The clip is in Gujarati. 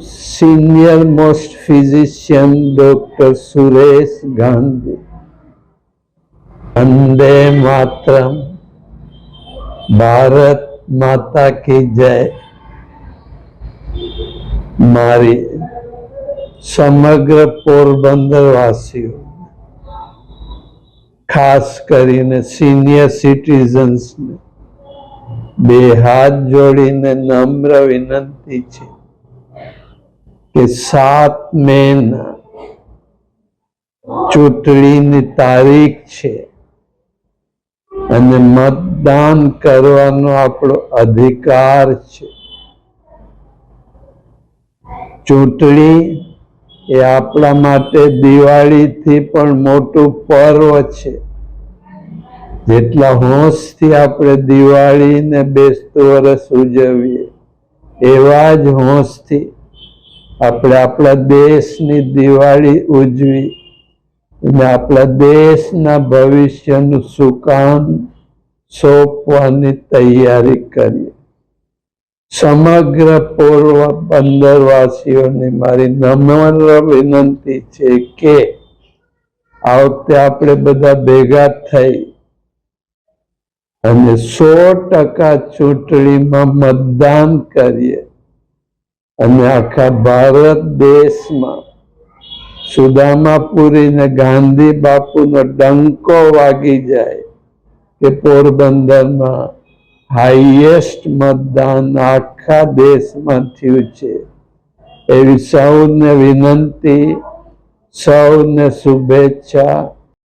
senior most physician Dr. Suresh Gandhi. Vande Mataram Bharat Mata કી જય મારી સમગ્ર પોરબંદર વાસીઓ ખાસ કરીને સિનિયર સિટીઝન્સને બે હાથ જોડીને નમ્ર વિનંતી છે કે સાત મે ચૂંટણીની તારીખ છે. અને મતદાન કરવાનો આપણો અધિકાર છે. ચૂંટણી એ આપણા માટે દિવાળીથી પણ મોટું પર્વ છે. જેટલા હોંશથી આપણે દિવાળી ને બેસતું વર્ષ ઉજવીએ, એવા જ હોંશથી આપણે આપણા દેશની દિવાળી ઉજવી અને આપણા દેશના ભવિષ્યનું સુકાન સોંપવાની તૈયારી કરીએ સમગ્ર પૂર્વ બંદરવાસીઓને મારી નમ્ર વિનંતી છે કે આ વખતે આપણે બધા ભેગા થઈ અને સો ટકા ચૂંટણીમાં મતદાન કરીએ. અને આખા ભારત દેશમાં સુદામાપુરીને ગાંધી બાપુનો ડંકો વાગી જાય કે પોરબંદરમાં હાઈએસ્ટ મતદાન આખા દેશમાં થયું છે. એવી સૌને વિનંતી, સૌને શુભેચ્છા